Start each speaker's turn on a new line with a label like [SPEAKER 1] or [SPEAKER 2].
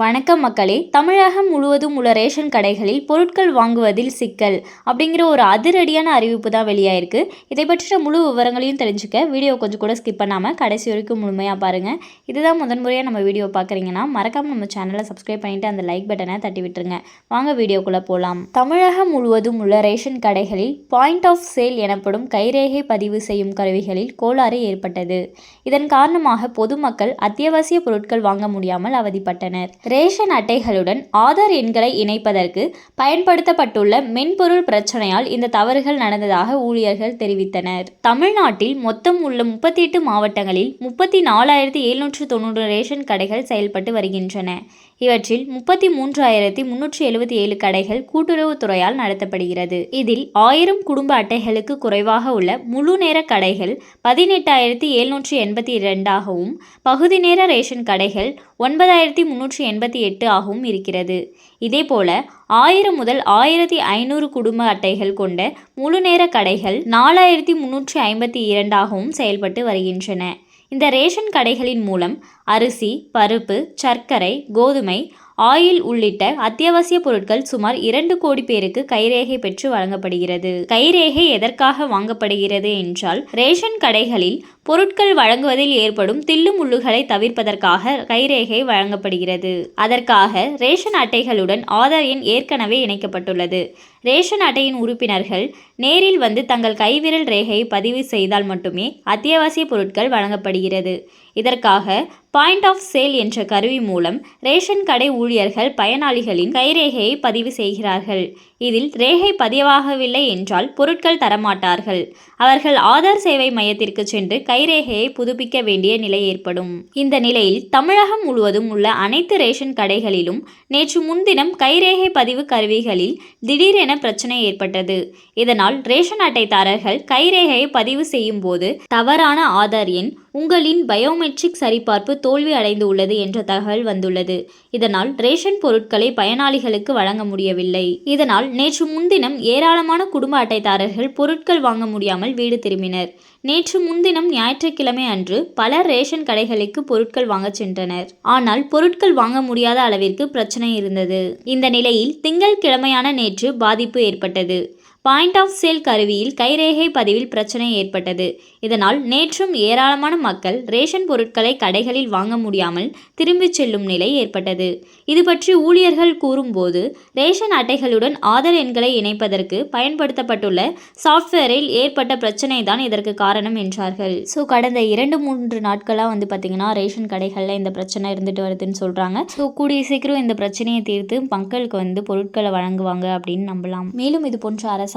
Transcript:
[SPEAKER 1] வணக்கம் மக்களே. தமிழகம் முழுவதும் உள்ள ரேஷன் கடைகளில் பொருட்கள் வாங்குவதில் சிக்கல் அப்படிங்கிற ஒரு அதிரடியான அறிவிப்பு தான் வெளியாயிருக்கு. இதை பற்றின முழு விவரங்களையும் தெரிஞ்சுக்க வீடியோ கொஞ்சம் கூட ஸ்கிப் பண்ணாமல் கடைசி வரைக்கும் முழுமையாக பாருங்கள் இதுதான் முதன் முறையாக நம்ம வீடியோ பார்க்குறீங்கன்னா மறக்காமல் நம்ம சேனலை சப்ஸ்கிரைப் பண்ணிவிட்டு அந்த லைக் பட்டனை தட்டி விட்டுருங்க. வாங்க வீடியோக்குள்ளே போகலாம் தமிழகம் முழுவதும் உள்ள ரேஷன் கடைகளில் பாயிண்ட் ஆஃப் சேல் எனப்படும் கைரேகை பதிவு செய்யும் கருவிகளில் கோளாறு ஏற்பட்டது. இதன் காரணமாக பொதுமக்கள் அத்தியாவசிய பொருட்கள் வாங்க முடியாமல் அவதிப்பட்டனர். ரேஷன் அட்டைகளுடன் ஆதார் எண்களை இணைப்பதற்கு பயன்படுத்தப்பட்டுள்ள மென்பொருள் பிரச்சனையால் இந்த தவறுகள் நடந்ததாக ஊழியர்கள் தெரிவித்தனர். தமிழ்நாட்டில் மொத்தம் உள்ள முப்பத்தி எட்டு மாவட்டங்களில் முப்பத்தி நாலாயிரத்தி எழுநூற்று தொண்ணூறு ரேஷன் கடைகள் செயல்பட்டு வருகின்றன. இவற்றில் முப்பத்தி மூன்றாயிரத்தி முன்னூற்றி எழுபத்தி ஏழு கடைகள் கூட்டுறவுத்துறையால் நடத்தப்படுகிறது. இதில் ஆயிரம் குடும்ப அட்டைகளுக்கு குறைவாக உள்ள முழு நேர கடைகள் பதினெட்டாயிரத்தி எழுநூற்றி எண்பத்தி இரண்டாகவும் பகுதி நேர ரேஷன் கடைகள் ஒன்பதாயிரத்தி முன்னூற்றி எண்பத்தி எட்டு ஆகவும் இருக்கிறது. இதேபோல ஆயிரம் முதல் ஆயிரத்தி ஐநூறு குடும்ப அட்டைகள் கொண்ட முழு நேர கடைகள் நாலாயிரத்தி முன்னூற்றி ஐம்பத்தி இரண்டாகவும் செயல்பட்டு வருகின்றன. இந்த ரேஷன் கடைகளின் மூலம் அரிசி பருப்பு சர்க்கரை கோதுமை ஆயில் உள்ளிட்ட அத்தியாவசிய பொருட்கள் சுமார் இரண்டு கோடி பேருக்கு கைரேகை பெற்று வழங்கப்படுகிறது. கைரேகை எதற்காக வாங்கப்படுகிறது என்றால் ரேஷன் கடைகளில் பொருட்கள் வழங்குவதில் ஏற்படும் தில்லு முள்ளுகளை தவிர்ப்பதற்காக கைரேகை வழங்கப்படுகிறது. அதற்காக ரேஷன் அட்டைகளுடன் ஆதார் எண் ஏற்கனவே இணைக்கப்பட்டுள்ளது. ரேஷன் அட்டையின் உறுப்பினர்கள் நேரில் வந்து தங்கள் கைவிரல் ரேகையை பதிவு செய்தால் மட்டுமே அத்தியாவசிய பொருட்கள் வழங்கப்படுகிறது. இதற்காக பாயிண்ட் ஆஃப் சேல் என்ற கருவி மூலம் ரேஷன் கடை ஊழியர்கள் பயனாளிகளின் கைரேகையை பதிவு செய்கிறார்கள். இதில் ரேகை பதிவாகவில்லை என்றால் பொருட்கள் தரமாட்டார்கள். அவர்கள் ஆதார் சேவை மையத்திற்கு சென்று கை கைரேகையை புதுப்பிக்க வேண்டிய நிலை ஏற்படும். இந்த நிலையில் தமிழகம் முழுவதும் உள்ள அனைத்து ரேஷன் கடைகளிலும் நேற்று முன்தினம் கைரேகை பதிவு கருவிகளில் திடீரென பிரச்சனை ஏற்பட்டது. இதனால் ரேஷன் அட்டைதாரர்கள் கைரேகையை பதிவு செய்யும் போது தவறான ஆதார் எண் உங்களின் பயோமெட்ரிக் சரிபார்ப்பு தோல்வி அடைந்து உள்ளது என்ற தகவல் வந்துள்ளது. இதனால் ரேஷன் பொருட்களை பயனாளிகளுக்கு வழங்க முடியவில்லை. இதனால் நேற்று முன்தினம் ஏராளமான குடும்ப அட்டைதாரர்கள் பொருட்கள் வாங்க முடியாமல் வீடு திரும்பினர். நேற்று முன்தினம் ஞாயிற்றுக்கிழமை அன்று பலர் ரேஷன் கடைகளுக்கு பொருட்கள் வாங்க சென்றனர். ஆனால் பொருட்கள் வாங்க முடியாத அளவிற்கு பிரச்சனை இருந்தது. இந்த நிலையில் திங்கள் கிழமையான நேற்று பாதிப்பு ஏற்பட்டது. பாயிண்ட் ஆஃப் சேல் கருவியில் கைரேகை பதிவில் பிரச்சனை ஏற்பட்டது. இதனால் நேற்றும் ஏராளமான மக்கள் ரேஷன் பொருட்களை கடைகளில் வாங்க முடியாமல் திரும்பிச் செல்லும் நிலை ஏற்பட்டது. இது பற்றி ஊழியர்கள் கூறும்போது ரேஷன் அட்டைகளுடன் ஆதார் எண்களை இணைப்பதற்கு பயன்படுத்தப்பட்டுள்ள சாஃப்ட்வேரில் ஏற்பட்ட பிரச்சனை தான் இதற்கு காரணம் என்றார்கள். ஸோ கடந்த இரண்டு மூன்று நாட்களாக வந்து பார்த்திங்கன்னா ரேஷன் கடைகளில் இந்த பிரச்சனை இருந்துட்டு வருதுன்னு சொல்கிறாங்க ஸோ கூடிய சீக்கிரம் இந்த பிரச்சனையை தீர்த்து மக்களுக்கு வந்து பொருட்களை வழங்குவாங்க அப்படின்னு நம்பலாம். மேலும் இது போன்ற அரசு